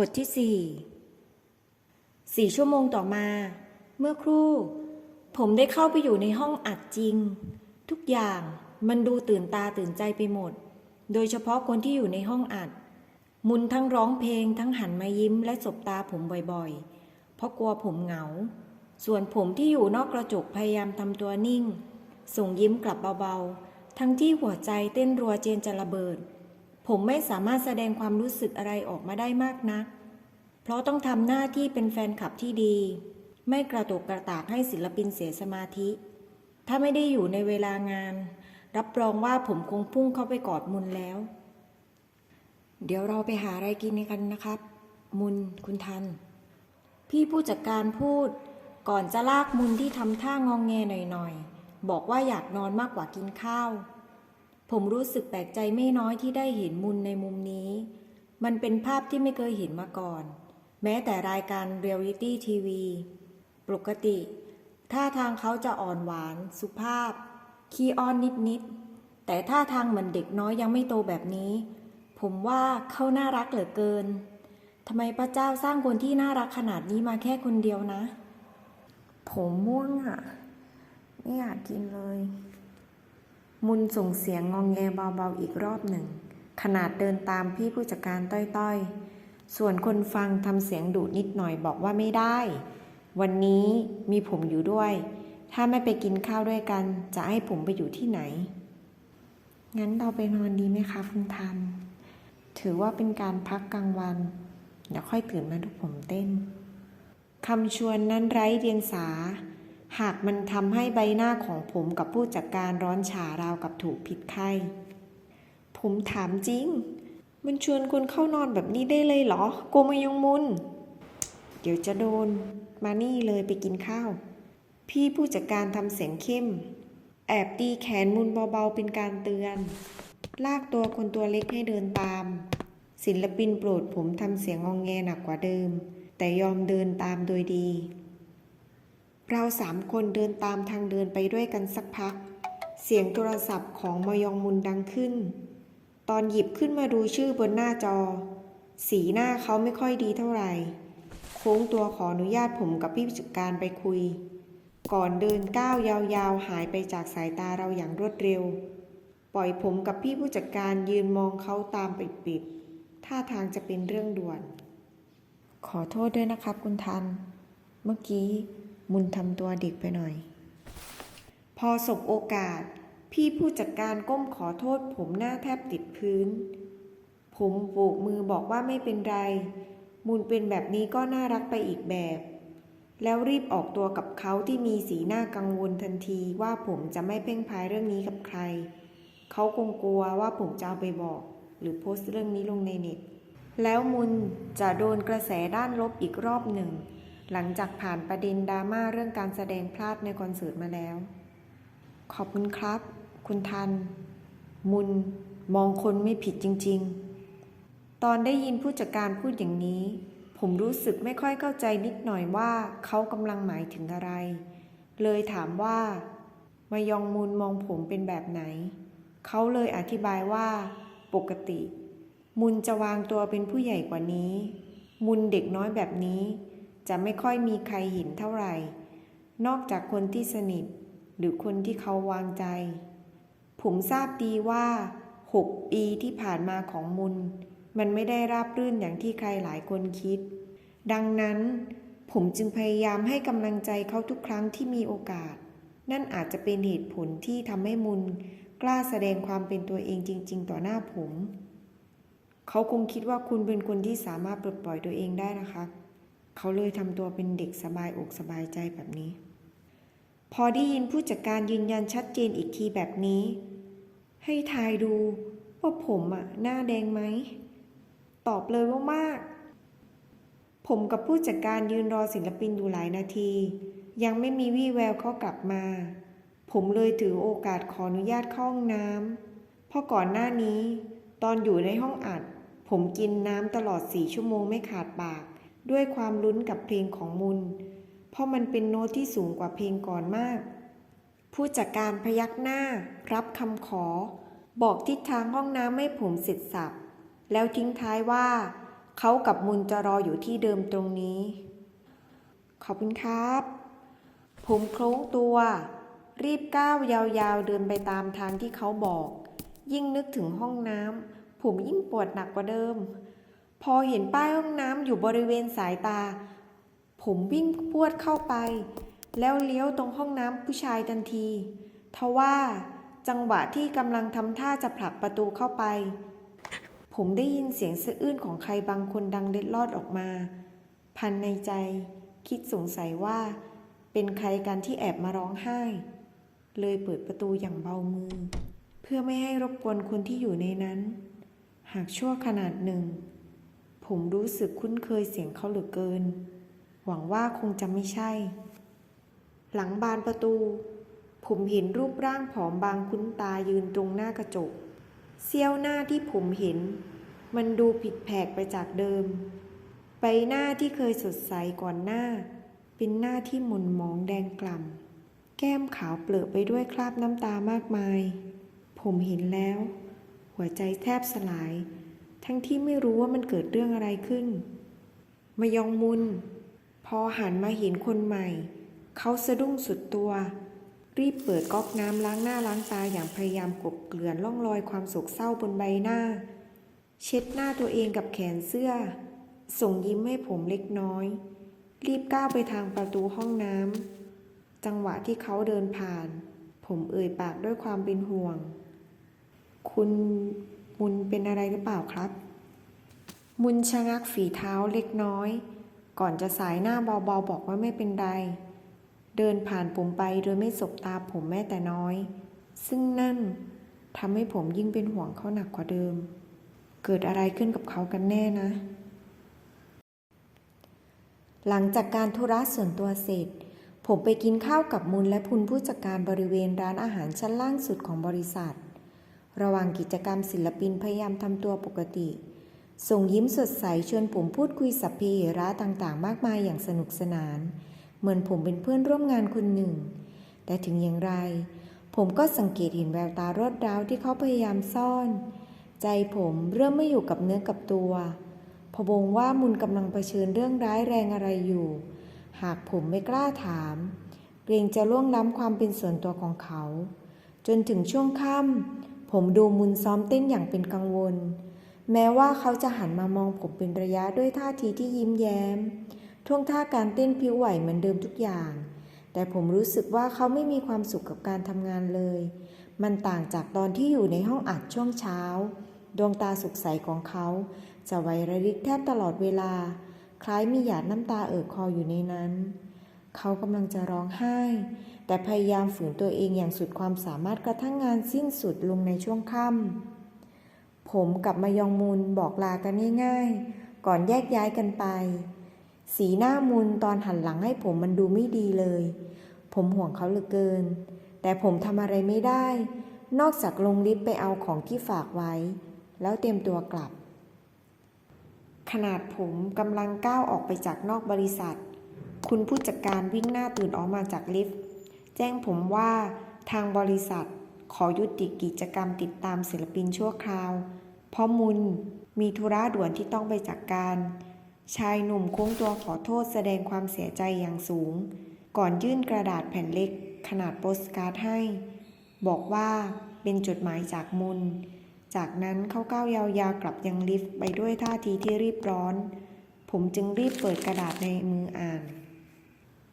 บทที่สี่สี่ชั่วโมงต่อมา เมื่อครู่ ผมได้เข้าไปอยู่ในห้องอัดจริง ทุกอย่างมันดูตื่นตาตื่นใจไปหมด โดยเฉพาะคนที่อยู่ในห้องอัด มุนทั้งร้องเพลงทั้งหันมายิ้มและสบตาผมบ่อยๆ เพราะกลัวผมเหงา ส่วนผมที่อยู่นอกกระจกพยายามทำตัวนิ่ง ส่งยิ้มกลับเบาๆ ทั้งที่หัวใจเต้นรัวเจนจะระเบิด ผมไม่สามารถแสดงความรู้สึกอะไรออกมาได้มากนัก เพราะต้องทำหน้าที่เป็นแฟนคลับที่ดี ไม่กระตุกกระตากให้ศิลปินเสียสมาธิ ถ้าไม่ได้อยู่ในเวลางาน รับรองว่าผมคงพุ่งเข้าไปกอดมุนแล้ว เดี๋ยวเราไปหาอะไรกินกันนะครับ มุนคุณทัน พี่ผู้จัดการพูด ก่อนจะลากมุนที่ทำท่างองแงหน่อยๆ บอกว่าอยากนอนมากกว่ากินข้าว ผมรู้สึกแปลกใจไม่น้อยที่ได้เห็นมุนในมุมนี้ มันเป็นภาพที่ไม่เคยเห็นมาก่อน แม้แต่รายการเรียลลิตี้ทีวี ปกติท่าทางเขาจะอ่อนหวาน สุภาพ ขี้อ้อนนิดๆ แต่ท่าทางเหมือนเด็กน้อยยังไม่โตแบบนี้ ผมว่าเขาน่ารักเหลือเกินทำไมพระเจ้าสร้างคนที่น่ารักขนาดนี้มาแค่คนเดียวนะ ผมม่วงอะ ไม่อยากกินเลย มุนส่งเสียงงองแงเบาๆอีกรอบหนึ่ง ขนาดเดินตามพี่ผู้จัดการต้อยๆ ส่วนคนฟังทำเสียงดุนิดหน่อยบอกว่าไม่ได้ วันนี้มีผมอยู่ด้วย ถ้าไม่ไปกินข้าวด้วยกัน จะให้ผมไปอยู่ที่ไหน งั้นเราไปนอนดีไหมคะคุณทัน ถือว่าเป็นการพักกลางวัน เดี๋ยวค่อยตื่นมาดูผมเต้นคำชวนนั้นไร้เดียงสา หากมันทำให้ใบหน้าของผมกับผู้จัดการร้อนฉาราวกับถูกผิดไข้ ผมถามจริง มันชวนคนเข้านอนแบบนี้ได้เลยเหรอ โกมายงมุน เดี๋ยวจะโดน มานี่เลยไปกินข้าว พี่ผู้จัดการทำเสียงเข้ม แอบตีแขนมุนเบาๆเป็นการเตือน ลากตัวคนตัวเล็กให้เดินตาม ศิลปินโปรดผมทำเสียงงองแงหนักกว่าเดิม แต่ยอมเดินตามโดยดี เราสามคนเดินตามทางเดินไปด้วยกันสักพัก เสียงโทรศัพท์ของมยองมุนดังขึ้น ตอนหยิบขึ้นมาดูชื่อบนหน้าจอ สีหน้าเขาไม่ค่อยดีเท่าไหร่ โค้งตัวขออนุญาตผมกับพี่ผู้จัดการไปคุย ก่อนเดินก้าวยาวๆ หายไปจากสายตาเราอย่างรวดเร็ว ปล่อยผมกับพี่ผู้จัดการยืนมองเขาตามปิดๆท่าทางจะเป็นเรื่องด่วน ขอโทษด้วยนะครับคุณทัน เมื่อกี้ มุนทำตัวเด็กไปหน่อย พอสบโอกาส พี่ผู้จัดการก้มขอโทษ ผมหน้าแทบติดพื้น ผมโบกมือบอกว่าไม่เป็นไร มุนเป็นแบบนี้ก็น่ารักไปอีกแบบ แล้วรีบออกตัวกับเขาที่มีสีหน้ากังวลทันทีว่าผมจะไม่เพ่งพายเรื่องนี้กับใคร เขาคงกลัวว่าผมจะเอาไปบอก หรือโพสต์เรื่องนี้ลงในเน็ตแล้วมุนจะโดนกระแสด้านลบอีกรอบหนึ่ง หลังจากผ่านประเด็นดราม่าเรื่องการแสดงพลาดในคอนเสิร์ตมาแล้ว ขอบคุณครับ คุณทัน มุน มองคนไม่ผิดจริง ๆ ตอนได้ยินผู้จัดการพูดอย่างนี้ ผมรู้สึกไม่ค่อยเข้าใจนิดหน่อยว่าเขากำลังหมายถึงอะไร เลยถามว่ามายองมุนมองผมเป็นแบบไหน เขาเลยอธิบายว่า ปกติ มุนจะวางตัวเป็นผู้ใหญ่กว่านี้ มุนเด็กน้อยแบบนี้ จะไม่ค่อยมีใครเห็นเท่าไหร่ นอกจากคนที่สนิท หรือคนที่เขาวางใจ ผมทราบดีว่าหกปีที่ผ่านมาของมุน มันไม่ได้ราบรื่นอย่างที่ใครหลายคนคิด ดังนั้นผมจึงพยายามให้กำลังใจเขาทุกครั้งที่มีโอกาส นั่นอาจจะเป็นเหตุผลที่ทำให้มุนกล้าแสดงความเป็นตัวเองจริง ๆ ต่อหน้าผม เขาคงคิดว่าคุณเป็นคนที่สามารถปลดปล่อยตัวเองได้นะคะ เขาเลยทำตัวเป็นเด็กสบายอกสบายใจแบบนี้ พอได้ยินผู้จัดการยืนยันชัดเจนอีกทีแบบนี้ ให้ทายดูว่าผมอะหน้าแดงไหม ตอบเลยว่ามาก ผมกับผู้จัดการยืนรอศิลปินอยู่หลายนาที ยังไม่มีวี่แววเขากลับมา ผมเลยถือโอกาสขออนุญาตเข้าห้องน้ำเพราะก่อนหน้านี้ ตอนอยู่ในห้องอัด ผมกินน้ำตลอดสี่ชั่วโมงไม่ขาดปาก ด้วยความลุ้นกับเพลงของมุน เพราะมันเป็นโน้ตที่สูงกว่าเพลงก่อนมาก ผู้จัดการพยักหน้า รับคำขอ บอกทิศทางห้องน้ำให้ผมเสร็จสับ แล้วทิ้งท้ายว่า เขากับมุนจะรออยู่ที่เดิมตรงนี้ ขอบคุณครับ ผมโคล้งตัว รีบก้าวยาวๆเดินไปตามทางที่เขาบอก ยิ่งนึกถึงห้องน้ำผมยิ่งปวดหนักกว่าเดิม พอเห็นป้ายห้องน้ำอยู่บริเวณสายตา ผมวิ่งพวดเข้าไป แล้วเลี้ยวตรงห้องน้ำผู้ชายทันทีทว่าจังหวะที่กำลังทำท่าจะผลักประตูเข้าไป ผมได้ยินเสียงสะอื้นของใครบางคนดังเล็ดลอดออกมา พันในใจ คิดสงสัยว่า เป็นใครกันที่แอบมาร้องไห้ เลยเปิดประตูอย่างเบามือ เพื่อไม่ให้รบกวนคนที่อยู่ในนั้น หากชั่วขนาดหนึ่ง ผมรู้สึกคุ้นเคยเสียงเขาเหลือเกิน หวังว่าคงจะไม่ใช่ หลังบานประตู ผมเห็นรูปร่างผอมบางคุ้นตายืนตรงหน้ากระจก เสี้ยวหน้าที่ผมเห็น มันดูผิดแผกไปจากเดิม ใบหน้าที่เคยสดใสก่อนหน้า เป็นหน้าที่หม่นหมองแดงกล่ำ แก้มขาวเปลือกไปด้วยคราบน้ำตามากมาย ผมเห็นแล้ว หัวใจแทบสลาย ทั้งที่ไม่รู้ว่ามันเกิดเรื่องอะไรขึ้นมายองมุน พอหันมาเห็นคนใหม่ เขาสะดุ้งสุดตัว รีบเปิดก๊อกน้ำล้างหน้าล้างตาอย่างพยายามกบเกลื่อนร่องรอยความโศกเศร้าบนใบหน้า เช็ดหน้าตัวเองกับแขนเสื้อ ส่งยิ้มให้ผมเล็กน้อย รีบก้าวไปทางประตูห้องน้ำจังหวะที่เขาเดินผ่าน ผมเอ่ยปากด้วยความเป็นห่วง คุณ มุนเป็นอะไรหรือเปล่าครับ มุนชะงักฝีเท้าเล็กน้อย ก่อนจะสายหน้าเบาๆบอกว่าไม่เป็นไร เดินผ่านผมไปโดยไม่สบตาผมแม้แต่น้อย ซึ่งนั่นทำให้ผมยิ่งเป็นห่วงเขาหนักกว่าเดิม เกิดอะไรขึ้นกับเขากันแน่นะ หลังจากการธุระส่วนตัวเสร็จ ผมไปกินข้าวกับมุนและพุนผู้จัดการบริเวณร้านอาหารชั้นล่างสุดของบริษัท ระหว่างกิจกรรมศิลปินพยายามทำตัวปกติ ส่งยิ้มสดใสชวนผมพูดคุยสัพเพเหระต่างๆ มากมายอย่างสนุกสนาน เหมือนผมเป็นเพื่อนร่วมงานคนหนึ่ง แต่ถึงอย่างไร ผมก็สังเกตเห็นแววตารอดร้าวที่เขาพยายามซ่อน ใจผมเริ่มไม่อยู่กับเนื้อกับตัวพะวงว่ามุนกำลังเผชิญเรื่องร้ายแรงอะไรอยู่ หากผมไม่กล้าถาม เกรงจะล่วงล้ำความเป็นส่วนตัวของเขา จนถึงช่วงค่ำ ผมดูมุนซ้อมเต้นอย่างเป็นกังวล แม้ว่าเขาจะหันมามองผมเป็นระยะด้วยท่าทีที่ยิ้มแย้ม ท่วงท่าการเต้นผิวไหวเหมือนเดิมทุกอย่าง แต่ผมรู้สึกว่าเขาไม่มีความสุขกับการทำงานเลย มันต่างจากตอนที่อยู่ในห้องอัดช่วงเช้า ดวงตาสุขใสของเขา จะไวระริกแทบตลอดเวลา คล้ายมีหยาดน้ำตาเอ่อคออยู่ในนั้น เขากำลังจะร้องไห้ แต่พยายามฝืนตัวเองอย่างสุดความสามารถกระทั่งงานสิ้นสุดลงในช่วงค่ำผมกับมายองมุนบอกลากันง่ายๆ ก่อนแยกย้ายกันไป สีหน้ามุนตอนหันหลังให้ผมมันดูไม่ดีเลย ผมห่วงเขาเหลือเกิน แต่ผมทำอะไรไม่ได้ นอกจากลงลิฟต์ไปเอาของที่ฝากไว้ แล้วเตรียมตัวกลับ ขนาดผมกำลังก้าวออกไปจากนอกบริษัท คุณผู้จัดการวิ่งหน้าตื่นออกมาจากลิฟต์ แจ้งผมว่าทางบริษัทขอยุติกิจกรรมติดตามศิลปินชั่วคราว เพราะมุนมีธุระด่วนที่ต้องไปจัดกการ ชายหนุ่มโค้งตัวขอโทษแสดงความเสียใจอย่างสูง ก่อนยื่นกระดาษแผ่นเล็ก ขนาดโปสการ์ดให้ บอกว่าเป็นจดหมายจากมุน จากนั้นเขาก้าวยาวๆกลับยังลิฟต์ไปด้วยท่าทีที่รีบร้อน ผมจึงรีบเปิดกระดาษในมืออ่าน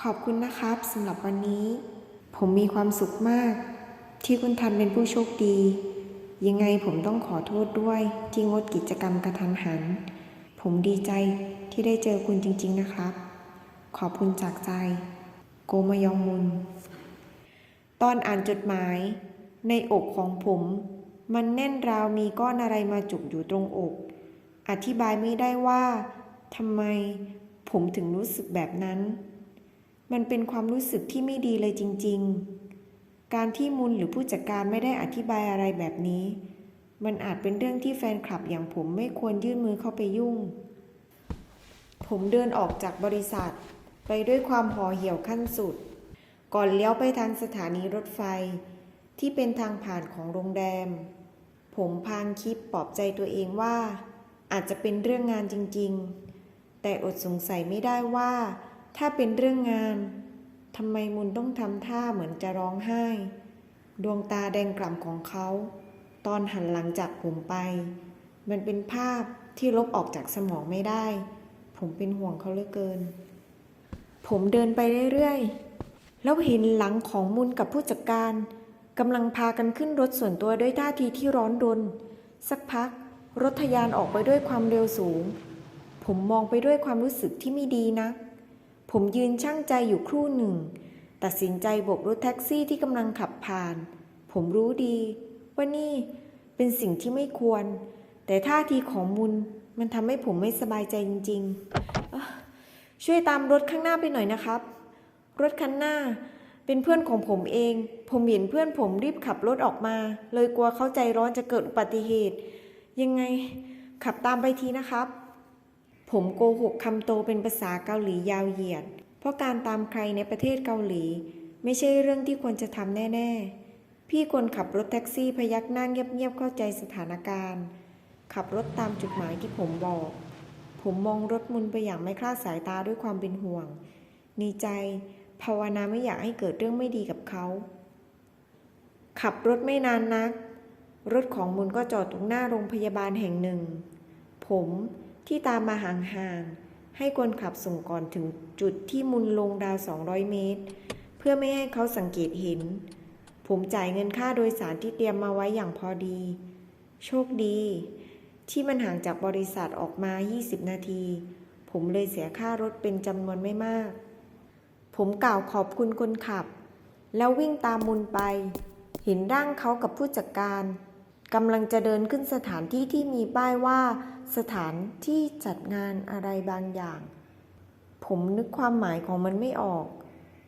ขอบคุณนะครับสำหรับวันนี้ ผมมีความสุขมาก ที่คุณทันเป็นผู้โชคดี ยังไงผมต้องขอโทษด้วยที่งดกิจกรรมกระทันหัน ผมดีใจที่ได้เจอคุณจริง ๆนะครับ ขอบคุณจากใจ โกมยองมุน ตอนอ่านจดหมาย ในอกของผม มันแน่นราวมีก้อนอะไรมาจุกอยู่ตรงอก อธิบายไม่ได้ว่าทำไมผมถึงรู้สึกแบบนั้น มันเป็นความรู้สึกที่ไม่ดีเลยจริง ๆ การที่มุนหรือผู้จัดการไม่ได้อธิบายอะไรแบบนี้ มันอาจเป็นเรื่องที่แฟนคลับอย่างผมไม่ควรยื่นมือเข้าไปยุ่ง ผมเดินออกจากบริษัท ไปด้วยความห่อเหี่ยวขั้นสุด ก่อนเลี้ยวไปทางสถานีรถไฟ ที่เป็นทางผ่านของโรงแรม ผมพางคิดปลอบใจตัวเองว่า อาจจะเป็นเรื่องงานจริง ๆ แต่อดสงสัยไม่ได้ว่า ถ้าเป็นเรื่องงานทำไมมุนต้องทำท่าเหมือนจะร้องไห้ ดวงตาแดงกล่ำของเขา ตอนหันหลังจากผมไป มันเป็นภาพที่ลบออกจากสมองไม่ได้ ผมเป็นห่วงเขาเหลือเกิน ผมเดินไปเรื่อยๆ แล้วเห็นหลังของมุนกับผู้จัดการกำลังพากันขึ้นรถส่วนตัวด้วยท่าทีที่ร้อนรน สักพัก รถทะยานออกไปด้วยความเร็วสูง ผมมองไปด้วยความรู้สึกที่ไม่ดีนะ ผมยืนช่างใจอยู่ครู่หนึ่ง ตัดสินใจโบกรถแท็กซี่ที่กำลังขับผ่าน ผมรู้ดี ว่านี่เป็นสิ่งที่ไม่ควร แต่ท่าทีของมุนมันทำให้ผมไม่สบายใจจริงๆ ช่วยตามรถข้างหน้าไปหน่อยนะครับ รถคันหน้าเป็นเพื่อนของผมเอง ผมเห็นเพื่อนผมรีบขับรถออกมา เลยกลัวเข้าใจร้อนจะเกิดอุบัติเหตุ ยังไงขับตามไปทีนะครับ ผมโกหกคำโตเป็นภาษาเกาหลียาวเหยียด เพราะการตามใครในประเทศเกาหลี ไม่ใช่เรื่องที่ควรจะทำแน่ ๆ พี่คนขับรถแท็กซี่พยักหน้าเงียบๆเข้าใจสถานการณ์ ขับรถตามจุดหมายที่ผมบอก ผมมองรถมุนไปอย่างไม่คลาดสายตาด้วยความเป็นห่วงในใจ ภาวนาไม่อยากให้เกิดเรื่องไม่ดีกับเขา ขับรถไม่นานนัก รถของมุนก็จอดตรงหน้าโรงพยาบาลแห่งหนึ่ง ผม ที่ตามมาห่างๆให้คนขับส่งก่อนถึงจุดที่มุนลงดาว 200 เมตร เพื่อไม่ให้เขาสังเกตเห็น ผมจ่ายเงินค่าโดยสารที่เตรียมมาไว้อย่างพอดี โชคดี ที่มันห่างจากบริษัทออกมา 20 นาที ผมเลยเสียค่ารถเป็นจำนวนไม่มาก ผมกล่าวขอบคุณคนขับ แล้ววิ่งตามมุนไป เห็นร่างเขากับผู้จัดการกำลังจะเดินขึ้นสถานที่ที่มีป้ายว่า สถานที่จัดงานอะไรบางอย่าง ผมนึกความหมายของมันไม่ออก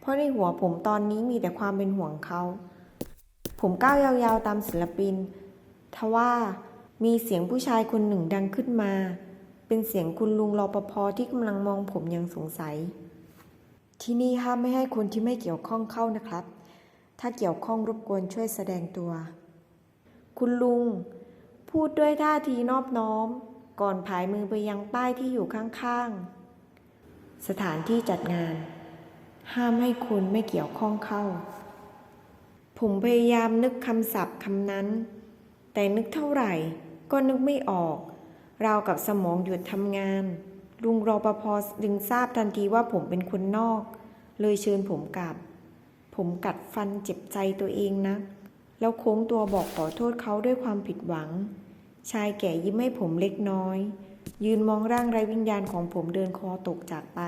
เพราะในหัวผมตอนนี้มีแต่ความเป็นห่วงเขา ผมก้าวยาวๆตามศิลปิน ทว่ามีเสียงผู้ชายคนหนึ่งดังขึ้นมา เป็นเสียงคุณลุงรอปภที่กำลังมองผมอย่างสงสัย ที่นี่ห้ามไม่ให้คนที่ไม่เกี่ยวข้องเข้านะครับ ถ้าเกี่ยวข้องรบกวนช่วยแสดงตัว คุณลุง พูดด้วยท่าทีนอบน้อม ก่อนผายมือไปยังป้ายที่อยู่ข้างๆ สถานที่จัดงาน ห้ามให้คนไม่เกี่ยวข้องเข้า ผมพยายามนึกคำศัพท์คำนั้น แต่นึกเท่าไหร่ก็นึกไม่ออก ราวกับสมองหยุดทำงาน ลุงรอปภดึงทราบทันทีว่าผมเป็นคนนอก เลยเชิญผมกลับ ผมกัดฟันเจ็บใจตัวเองนะแล้วโค้งตัวบอกขอโทษเขาด้วยความผิดหวัง ชายแก่ยิ้มให้ผมเล็กน้อย ยืนมองร่างไร้วิญญาณของผมเดินคอตกจากไป